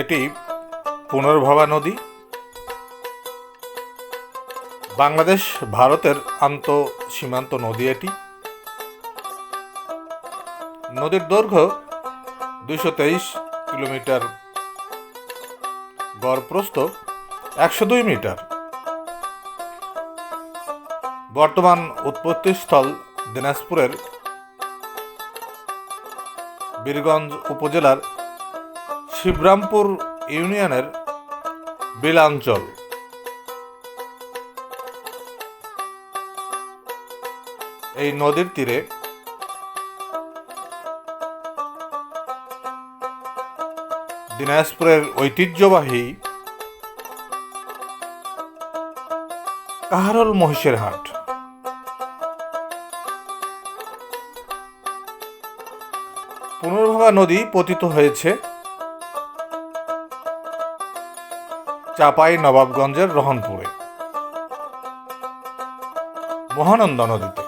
এটি পুনর্ভবা নদী। বাংলাদেশ, ভারতের আন্ত সীমান্ত নদী এটি। নদীর দৈর্ঘ্য দুইশো তেইশ কিলোমিটার। গড় প্রস্থ একশো দুই মিটার। বর্তমান উৎপত্তিস্থল দিনাজপুরের বীরগঞ্জ উপজেলার শিবরামপুর ইউনিয়নের বিলাঞ্চল। এই নদীর তীরে দিনাজপুরের ঐতিহ্যবাহী কাহারল মহিষের হাট। পুনর্ভবা নদী পতিত হয়েছে চাপাই নবাবগঞ্জের রহনপুরে। মহানন্দা নদীতে।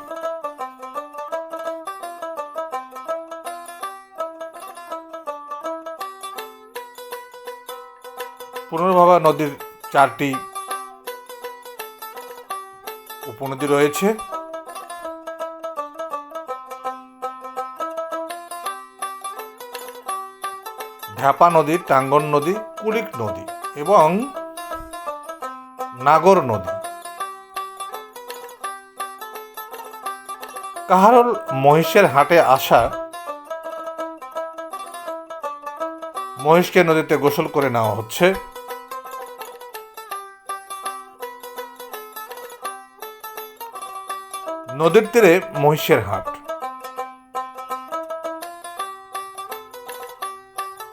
পুনর্ভবা নদীর চারটি উপনদী রয়েছে। ঢাপা নদী, টাঙ্গন নদী, কুলিক নদী। এবং নাগর নদী। কাহারল মহিষের হাটে আসা মহিষকে নদীতে গোসল করে নেওয়া হচ্ছে। নদীর তীরে মহিষের হাট।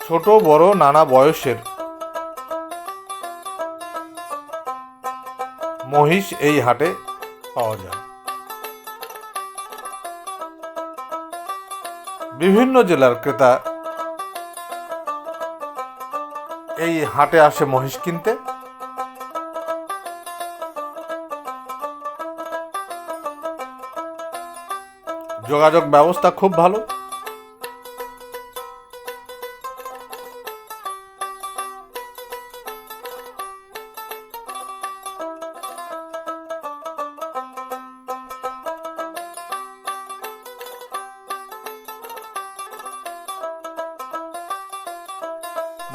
ছোট, বড়, নানা বয়সের মহিষ এই হাটে পাওয়া যায়। বিভিন্ন জেলার ক্রেতা এই হাটে আসে মহিষ কিনতে। যোগাযোগ ব্যবস্থা খুব ভালো।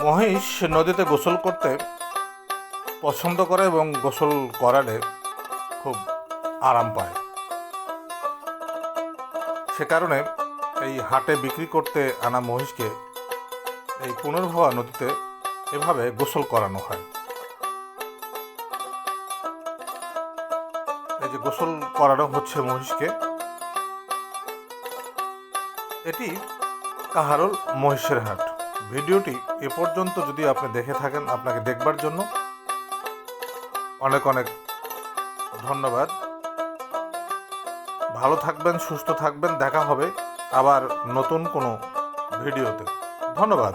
মহিষ নদীতে গোসল করতে পছন্দ করে এবং গোসল করালে খুব আরাম পায়। সে কারণে এই হাটে বিক্রি করতে আনা মহিষকে এই পুনর্ভবা নদীতে এভাবে গোসল করানো হয়। এই যে গোসল করানো হচ্ছে মহিষকে, এটি কাহারল মহিষের হাট। ভিডিওটি এ পর্যন্ত যদি আপনি দেখে থাকেন আপনাকে দেখবার জন্য অনেক অনেক ধন্যবাদ। ভালো থাকবেন, সুস্থ থাকবেন, দেখা হবে আবার নতুন কোনো ভিডিওতে। ধন্যবাদ।